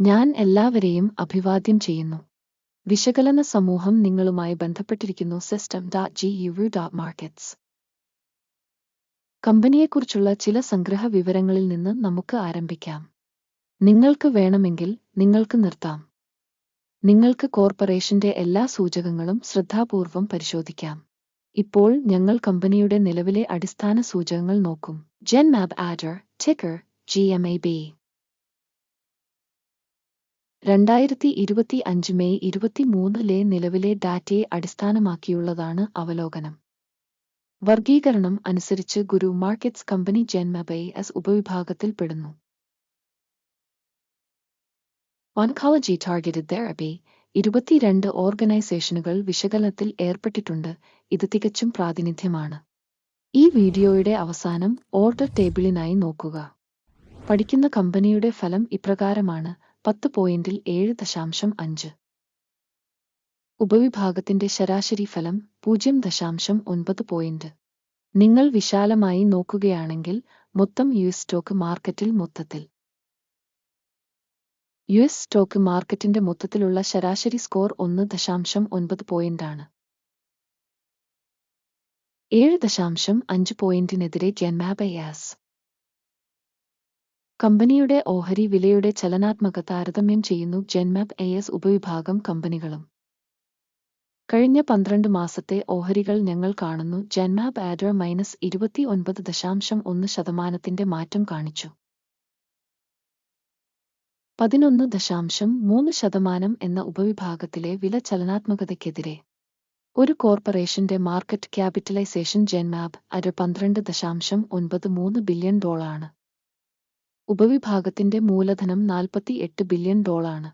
ഞാൻ എല്ലാവരെയും അഭിവാദ്യം ചെയ്യുന്നു. വിശകലന സമൂഹം നിങ്ങളുമായി ബന്ധപ്പെട്ടിരിക്കുന്നു system data G U data markets കമ്പനിയെക്കുറിച്ചുള്ള ചില സംഗ്രഹ വിവരങ്ങളിൽ നിന്ന് നമുക്ക് ആരംഭിക്കാം. നിങ്ങൾക്ക് വേണമെങ്കിൽ നിങ്ങൾക്ക് നിർത്താം. നിങ്ങൾക്ക് കോർപ്പറേഷന്റെ എല്ലാ സൂചകങ്ങളും ശ്രദ്ധാപൂർവം പരിശോധിക്കാം. ഇപ്പോൾ ഞങ്ങൾ കമ്പനിയുടെ നിലവിലെ അടിസ്ഥാന സൂചകങ്ങൾ നോക്കും. Genmab ADR ticker G M A B രണ്ടായിരത്തി ഇരുപത്തി അഞ്ച് മെയ് ഇരുപത്തിമൂന്നിലെ നിലവിലെ ഡാറ്റയെ അടിസ്ഥാനമാക്കിയുള്ളതാണ് അവലോകനം. വർഗീകരണം അനുസരിച്ച് ഗുരു മാർക്കറ്റ്സ് കമ്പനി ജെൻമബൈ എസ് ഉപവിഭാഗത്തിൽപ്പെടുന്നു ഓൺകോളജി ടാർഗറ്റഡ് തെറപ്പി ഇരുപത്തിരണ്ട് ഓർഗനൈസേഷനുകൾ വിശകലനത്തിൽ ഏർപ്പെട്ടിട്ടുണ്ട്. ഇത് തികച്ചും പ്രാതിനിധ്യമാണ്. ഈ വീഡിയോയുടെ അവസാനം ഓർഡർ ടേബിളിനായി നോക്കുക. പഠിക്കുന്ന കമ്പനിയുടെ ഫലം ഇപ്രകാരമാണ്. പത്ത് പോയിന്റിൽ ഏഴ് ദശാംശം അഞ്ച്. ഉപവിഭാഗത്തിന്റെ ശരാശരി ഫലം പൂജ്യം ദശാംശം ഒൻപത് പോയിന്റ്. നിങ്ങൾ വിശാലമായി നോക്കുകയാണെങ്കിൽ മൊത്തം യു എസ് സ്റ്റോക്ക് മാർക്കറ്റിൽ മൊത്തത്തിൽ. യു എസ് സ്റ്റോക്ക് മാർക്കറ്റിന്റെ മൊത്തത്തിലുള്ള ശരാശരി സ്കോർ ഒന്ന് ദശാംശം ഒൻപത് പോയിന്റാണ് ഏഴ് ദശാംശം അഞ്ച് പോയിന്റിനെതിരെ ജെൻമാബയാസ് കമ്പനിയുടെ ഓഹരി വിലയുടെ ചലനാത്മക താരതമ്യം ചെയ്യുന്നു ജെൻമാപ് എ എസ് ഉപവിഭാഗം കമ്പനികളും. കഴിഞ്ഞ പന്ത്രണ്ട് മാസത്തെ ഓഹരികൾ ഞങ്ങൾ കാണുന്നു. ജെൻമാപ് ആഡർ മൈനസ് ഇരുപത്തി ഒൻപത് ദശാംശം ഒന്ന് ശതമാനത്തിന്റെ മാറ്റം കാണിച്ചു. പതിനൊന്ന് ദശാംശം മൂന്ന് ശതമാനം എന്ന ഉപവിഭാഗത്തിലെ വില ചലനാത്മകതയ്ക്കെതിരെ ഒരു കോർപ്പറേഷന്റെ മാർക്കറ്റ് ക്യാപിറ്റലൈസേഷൻ ജെൻമാപ് അര പന്ത്രണ്ട് ദശാംശം ഒൻപത് മൂന്ന് ബില്യൺ ഡോളാണ് ഉപവിഭാഗത്തിന്റെ മൂലധനം നാൽപ്പത്തി എട്ട് ബില്യൺ ഡോളാണ്.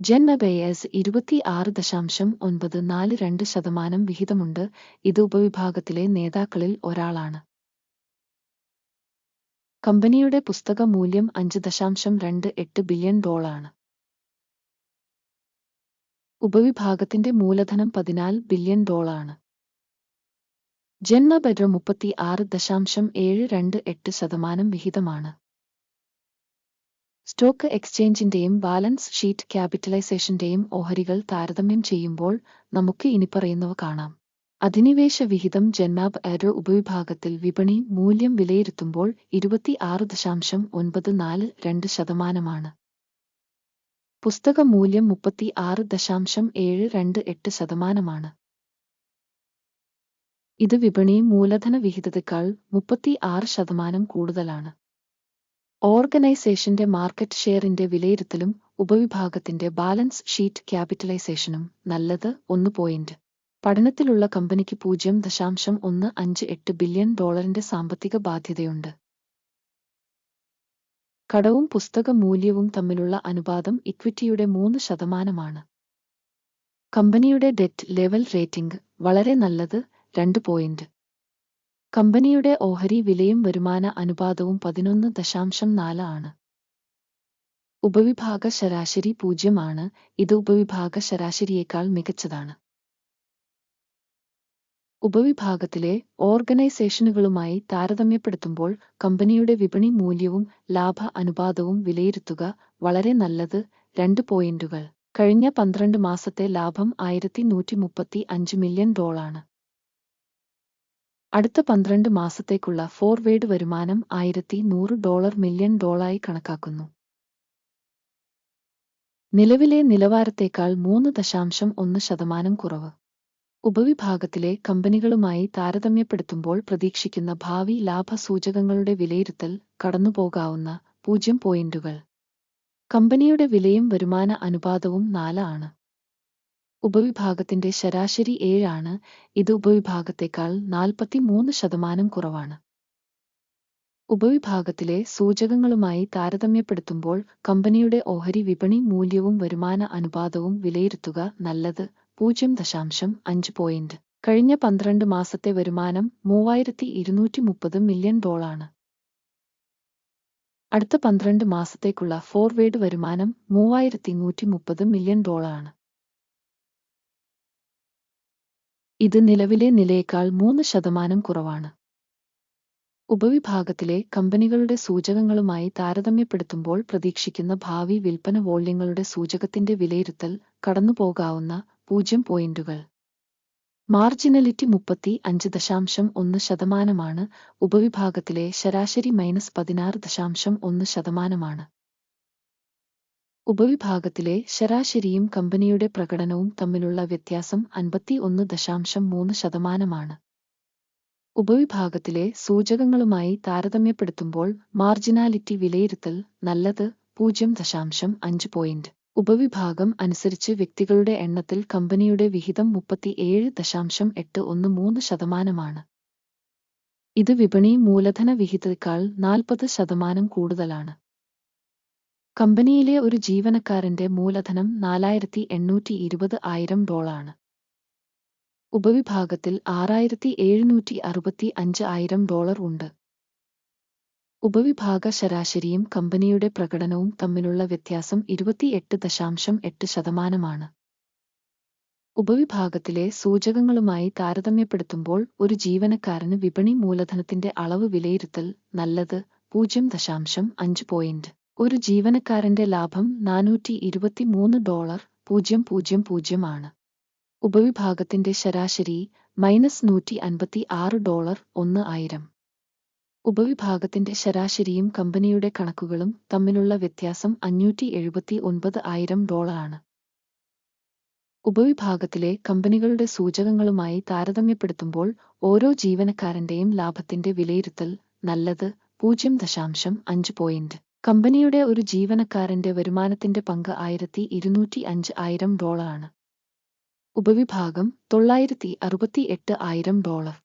ജെന്നബേയസ് ഇരുപത്തി ആറ് ദശാംശം ഒൻപത് നാല് രണ്ട് ശതമാനം വിഹിതമുണ്ട്. ഇത് ഉപവിഭാഗത്തിലെ നേതാക്കളിൽ ഒരാളാണ്. കമ്പനിയുടെ പുസ്തക മൂല്യം അഞ്ച് ദശാംശം രണ്ട് എട്ട് ബില്യൺ ഡോളാണ്. ഉപവിഭാഗത്തിന്റെ മൂലധനം പതിനാല് ബില്യൺ ഡോളാണ്. ജന്മബെഡ്ര മുപ്പത്തി ആറ് ദശാംശം ഏഴ് രണ്ട് എട്ട് ശതമാനം വിഹിതമാണ്. സ്റ്റോക്ക് എക്സ്ചേഞ്ചിന്റെയും ബാലൻസ് ഷീറ്റ് ക്യാപിറ്റലൈസേഷന്റെയും ഓഹരികൾ താരതമ്യം ചെയ്യുമ്പോൾ നമുക്ക് ഇനിപ്പറയുന്നവ കാണാം. അധിനിവേശ വിഹിതം ജന്മാബ് എറോ ഉപവിഭാഗത്തിൽ വിപണി മൂല്യം വിലയിരുത്തുമ്പോൾ ഇരുപത്തി ആറ് ദശാംശം ഒൻപത് നാല് രണ്ട് ശതമാനമാണ്. പുസ്തക മൂല്യം മുപ്പത്തി ആറ് ദശാംശം ഏഴ് രണ്ട് എട്ട് ശതമാനമാണ്. ഇത് വിപണി മൂലധന വിഹിതത്തെക്കാൾ മുപ്പത്തി ആറ് ശതമാനം കൂടുതലാണ്. ഓർഗനൈസേഷന്റെ മാർക്കറ്റ് ഷെയറിന്റെ വിലയിരുത്തലും ഉപവിഭാഗത്തിന്റെ ബാലൻസ് ഷീറ്റ് ക്യാപിറ്റലൈസേഷനും നല്ലത് ഒന്ന് പോയിന്റ്. പഠനത്തിലുള്ള കമ്പനിക്ക് പൂജ്യം ദശാംശം ഒന്ന് അഞ്ച് എട്ട് ബില്യൺ ഡോളറിന്റെ സാമ്പത്തിക ബാധ്യതയുണ്ട്. കടവും പുസ്തക മൂല്യവും തമ്മിലുള്ള അനുപാതം ഇക്വിറ്റിയുടെ മൂന്ന് ശതമാനമാണ്. കമ്പനിയുടെ ഡെറ്റ് ലെവൽ റേറ്റിംഗ് വളരെ നല്ലത് രണ്ട് പോയിന്റ്. കമ്പനിയുടെ ഓഹരി വിലയും വരുമാന അനുപാതവും പതിനൊന്ന് ദശാംശം നാല് ആണ്. ഉപവിഭാഗ ശരാശരി പൂജ്യമാണ് ഇത് ഉപവിഭാഗ ശരാശരിയേക്കാൾ മികച്ചതാണ്. ഉപവിഭാഗത്തിലെ ഓർഗനൈസേഷനുകളുമായി താരതമ്യപ്പെടുത്തുമ്പോൾ കമ്പനിയുടെ വിപണി മൂല്യവും ലാഭ അനുപാതവും വിലയിരുത്തുക വളരെ നല്ലത്. രണ്ട് പോയിന്റുകൾ. കഴിഞ്ഞ പന്ത്രണ്ട് മാസത്തെ ലാഭം ആയിരത്തി നൂറ്റി മുപ്പത്തി അഞ്ച് മില്യൺ ഡോളാണ്. അടുത്ത പന്ത്രണ്ട് മാസത്തേക്കുള്ള ഫോർവേഡ് വരുമാനം ആയിരത്തി നൂറ് ഡോളർ മില്യൺ ഡോളായി കണക്കാക്കുന്നു. നിലവിലെ നിലവാരത്തേക്കാൾ മൂന്ന് ദശാംശം ഒന്ന് ശതമാനം കുറവ്. ഉപവിഭാഗത്തിലെ കമ്പനികളുമായി താരതമ്യപ്പെടുത്തുമ്പോൾ പ്രതീക്ഷിക്കുന്ന ഭാവി ലാഭസൂചകങ്ങളുടെ വിലയിരുത്തൽ കടന്നുപോകാവുന്ന പൂജ്യം പോയിന്റുകൾ. കമ്പനിയുടെ വിലയും വരുമാന അനുപാതവും നാല് ആണ്. ഉപവിഭാഗത്തിന്റെ ശരാശരി ഏഴാണ്. ഇത് ഉപവിഭാഗത്തേക്കാൾ നാൽപ്പത്തി മൂന്ന് ശതമാനം കുറവാണ്. ഉപവിഭാഗത്തിലെ സൂചകങ്ങളുമായി താരതമ്യപ്പെടുത്തുമ്പോൾ കമ്പനിയുടെ ഓഹരി വിപണി മൂല്യവും വരുമാന അനുപാതവും വിലയിരുത്തുക നല്ലത്. പൂജ്യം ദശാംശം അഞ്ച് പോയിന്റ്. കഴിഞ്ഞ പന്ത്രണ്ട് മാസത്തെ വരുമാനം മൂവായിരത്തി ഇരുന്നൂറ്റി മുപ്പത് മില്യൺ ഡോളാണ് അടുത്ത പന്ത്രണ്ട് മാസത്തേക്കുള്ള ഫോർവേഡ് വരുമാനം മൂവായിരത്തി നൂറ്റി മുപ്പത് മില്യൺ ഡോളറാണ്. ഇത് നിലവിലെ നിലയേക്കാൾ മൂന്ന് ശതമാനം കുറവാണ്. ഉപവിഭാഗത്തിലെ കമ്പനികളുടെ സൂചകങ്ങളുമായി താരതമ്യപ്പെടുത്തുമ്പോൾ പ്രതീക്ഷിക്കുന്ന ഭാവി വിൽപ്പന വോള്യങ്ങളുടെ സൂചകത്തിന്റെ വിലയിരുത്തൽ കടന്നുപോകാവുന്ന പൂജ്യം പോയിന്റുകൾ. മാർജിനലിറ്റി മുപ്പത്തി അഞ്ച് ദശാംശം ഒന്ന് ശതമാനമാണ് ഉപവിഭാഗത്തിലെ ശരാശരി മൈനസ് പതിനാറ് ദശാംശം ഒന്ന് ശതമാനമാണ്. ഉപവിഭാഗത്തിലെ ശരാശരിയും കമ്പനിയുടെ പ്രകടനവും തമ്മിലുള്ള വ്യത്യാസം അൻപത്തി ഒന്ന് ദശാംശം മൂന്ന് ശതമാനമാണ്. ഉപവിഭാഗത്തിലെ സൂചകങ്ങളുമായി താരതമ്യപ്പെടുത്തുമ്പോൾ മാർജിനാലിറ്റി വിലയിരുത്തൽ നല്ലത് പൂജ്യം ദശാംശം അഞ്ച് പോയിന്റ്. ഉപവിഭാഗം അനുസരിച്ച് വ്യക്തികളുടെ എണ്ണത്തിൽ കമ്പനിയുടെ വിഹിതം മുപ്പത്തിയേഴ് ദശാംശം എട്ട് ഒന്ന് മൂന്ന് ശതമാനമാണ്. ഇത് വിപണി മൂലധന വിഹിതത്തേക്കാൾ നാൽപ്പത് ശതമാനം കൂടുതലാണ്. കമ്പനിയിലെ ഒരു ജീവനക്കാരന്റെ മൂലധനം നാലായിരത്തി എണ്ണൂറ്റി ഇരുപത് ആയിരം ഡോളാണ് ഉപവിഭാഗത്തിൽ ആറായിരത്തി എഴുന്നൂറ്റി അറുപത്തി അഞ്ച് ആയിരം ഡോളർ ഉണ്ട്. ഉപവിഭാഗ ശരാശരിയും കമ്പനിയുടെ പ്രകടനവും തമ്മിലുള്ള വ്യത്യാസം ഇരുപത്തിയെട്ട് ദശാംശം എട്ട് ശതമാനമാണ്. ഉപവിഭാഗത്തിലെ സൂചകങ്ങളുമായി താരതമ്യപ്പെടുത്തുമ്പോൾ ഒരു ജീവനക്കാരന് വിപണി മൂലധനത്തിന്റെ അളവ് വിലയിരുത്തൽ നല്ലത് പൂജ്യം ദശാംശം അഞ്ച് പോയിന്റ്. ഒരു ജീവനക്കാരന്റെ ലാഭം നാനൂറ്റി ഇരുപത്തിമൂന്ന് ഡോളർ പൂജ്യം പൂജ്യം പൂജ്യം ആണ്. ഉപവിഭാഗത്തിന്റെ ശരാശരി മൈനസ് നൂറ്റി അൻപത്തി ആറ് ഡോളർ ഒന്ന് ആയിരം. ഉപവിഭാഗത്തിന്റെ ശരാശരിയും കമ്പനിയുടെ കണക്കുകളും തമ്മിലുള്ള വ്യത്യാസം അഞ്ഞൂറ്റി എഴുപത്തി ഒൻപത് ആയിരം ഡോളറാണ് ഉപവിഭാഗത്തിലെ കമ്പനികളുടെ സൂചകങ്ങളുമായി താരതമ്യപ്പെടുത്തുമ്പോൾ ഓരോ ജീവനക്കാരന്റെയും ലാഭത്തിന്റെ വിലയിരുത്തൽ നല്ലത് പൂജ്യം ദശാംശം അഞ്ച് പോയിന്റ് കമ്പനിയുടെ ഒരു ജീവനക്കാരന്റെ വരുമാനത്തിന്റെ പങ്ക് ആയിരത്തി ഇരുന്നൂറ്റി അഞ്ച് ആയിരം ഡോളറാണ്. ഉപവിഭാഗം തൊള്ളായിരത്തി അറുപത്തി എട്ട് ആയിരം ഡോളർ.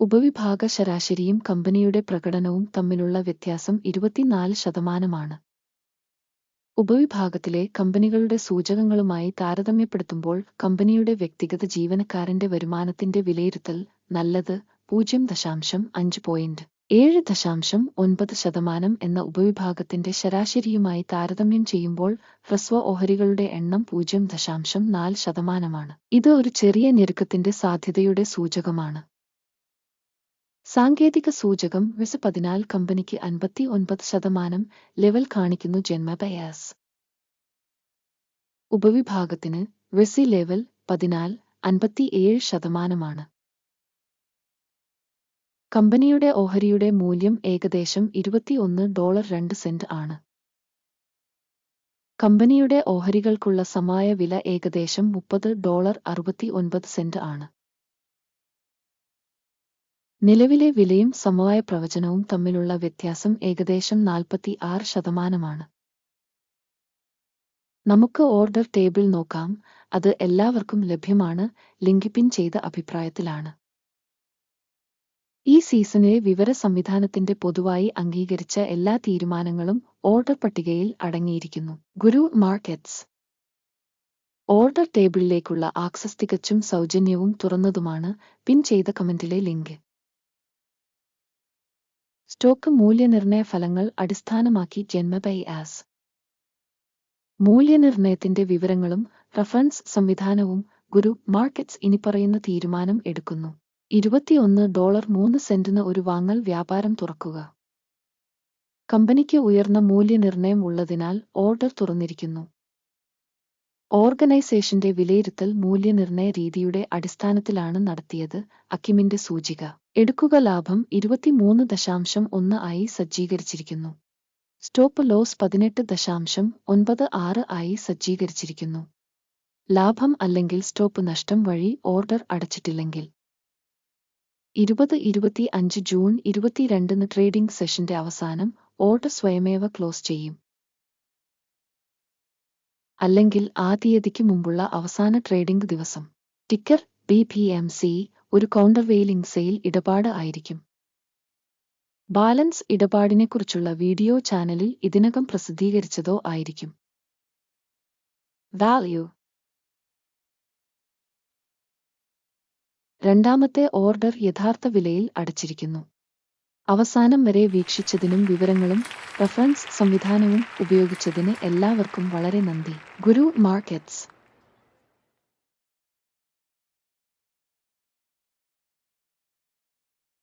ഉപവിഭാഗ ശരാശരിയും കമ്പനിയുടെ പ്രകടനവും തമ്മിലുള്ള വ്യത്യാസം ഇരുപത്തിനാല് ശതമാനമാണ്. ഉപവിഭാഗത്തിലെ കമ്പനികളുടെ സൂചകങ്ങളുമായി താരതമ്യപ്പെടുത്തുമ്പോൾ കമ്പനിയുടെ വ്യക്തിഗത ജീവനക്കാരന്റെ വരുമാനത്തിന്റെ വിലയിരുത്തൽ നല്ലത് പൂജ്യം ദശാംശം അഞ്ച് പോയിന്റ്. ഏഴ് ദശാംശം ഒൻപത് ശതമാനം എന്ന ഉപവിഭാഗത്തിന്റെ ശരാശരിയുമായി താരതമ്യം ചെയ്യുമ്പോൾ ഹ്രസ്വ ഓഹരികളുടെ എണ്ണം പൂജ്യം ദശാംശം നാല് ശതമാനമാണ്. ഇത് ഒരു ചെറിയ ഞെരുക്കത്തിന്റെ സാധ്യതയുടെ സൂചകമാണ്. സാങ്കേതിക സൂചകം വിസ പതിനാല് കമ്പനിക്ക് അൻപത്തി ഒൻപത് ശതമാനം ലെവൽ കാണിക്കുന്നു ജന്മബയാസ് ഉപവിഭാഗത്തിന് വെസി ലെവൽ പതിനാൽ അൻപത്തിയേഴ് ശതമാനമാണ്. കമ്പനിയുടെ ഓഹരിയുടെ മൂല്യം ഏകദേശം ഇരുപത്തിയൊന്ന് ഡോളർ രണ്ട് സെന്റ് ആണ്. കമ്പനിയുടെ ഓഹരികൾക്കുള്ള സമായ വില ഏകദേശം മുപ്പത് ഡോളർ അറുപത്തി ഒൻപത് സെന്റ് ആണ്. നിലവിലെ വിലയും സമവായ പ്രവചനവും തമ്മിലുള്ള വ്യത്യാസം ഏകദേശം നാൽപ്പത്തി ആറ് ശതമാനമാണ്. നമുക്ക് ഓർഡർ ടേബിൾ നോക്കാം. അത് എല്ലാവർക്കും ലഭ്യമാണ് ലിങ്കിപ്പിൻ ചെയ്ത അഭിപ്രായത്തിലാണ്. ഈ സീസണിലെ വിവര സംവിധാനത്തിന്റെ പൊതുവായി അംഗീകരിച്ച എല്ലാ തീരുമാനങ്ങളും ഓർഡർ പട്ടികയിൽ അടങ്ങിയിരിക്കുന്നു. Guru Markets. ഓർഡർ ടേബിളിലേക്കുള്ള ആക്സസ് തികച്ചും സൗജന്യവും തുറന്നതുമാണ് പിൻ ചെയ്ത കമന്റിലെ ലിങ്ക്. സ്റ്റോക്ക് മൂല്യനിർണയ ഫലങ്ങൾ അടിസ്ഥാനമാക്കി ജന്മബൈ ആസ് മൂല്യനിർണയത്തിന്റെ വിവരങ്ങളും റഫറൻസ് സംവിധാനവും ഗുരു മാർക്കറ്റ്സ് ഇനിപ്പറയുന്ന തീരുമാനം എടുക്കുന്നു. ഇരുപത്തിയൊന്ന് ഡോളർ മൂന്ന് സെന്റിന് ഒരു വാങ്ങൽ വ്യാപാരം തുറക്കുക. കമ്പനിക്ക് ഉയർന്ന മൂല്യനിർണയം ഉള്ളതിനാൽ ഓർഡർ തുറന്നിരിക്കുന്നു. ഓർഗനൈസേഷന്റെ വിലയിരുത്തൽ മൂല്യനിർണയ രീതിയുടെ അടിസ്ഥാനത്തിലാണ് നടത്തിയത് അക്കിമിന്റെ സൂചിക. എടുക്കുക ലാഭം ഇരുപത്തിമൂന്ന് ദശാംശം ഒന്ന് ആയി സജ്ജീകരിച്ചിരിക്കുന്നു. സ്റ്റോപ്പ് ലോസ് പതിനെട്ട് ദശാംശം ഒൻപത് ആറ് ആയി സജ്ജീകരിച്ചിരിക്കുന്നു. ലാഭം അല്ലെങ്കിൽ സ്റ്റോപ്പ് നഷ്ടം വഴി ഓർഡർ അടച്ചിട്ടില്ലെങ്കിൽ. ഇരുപത് ഇരുപത്തി അഞ്ച് ജൂൺ ഇരുപത്തിരണ്ടിന് ട്രേഡിംഗ് സെഷന്റെ അവസാനം ഓർഡർ സ്വയമേവ ക്ലോസ് ചെയ്യും. അല്ലെങ്കിൽ ആ തീയതിക്ക് മുമ്പുള്ള അവസാന ട്രേഡിംഗ് ദിവസം. Ticker B P M C ഒരു കൗണ്ടർ വെയിലിംഗ് സെയിൽ ഇടപാട് ആയിരിക്കും. ബാലൻസ് ഇടപാടിനെക്കുറിച്ചുള്ള വീഡിയോ ചാനലിൽ ഇതിനകം പ്രസിദ്ധീകരിച്ചതോ ആയിരിക്കും. വാല്യൂ രണ്ടാമത്തെ ഓർഡർ യഥാർത്ഥ വിലയിൽ അടച്ചിരിക്കുന്നു. അവസാനം വരെ വീക്ഷിച്ചതിനും വിവരങ്ങളും റഫറൻസ് സംവിധാനവും ഉപയോഗിച്ചതിന് എല്ലാവർക്കും വളരെ നന്ദി. Guru Markets.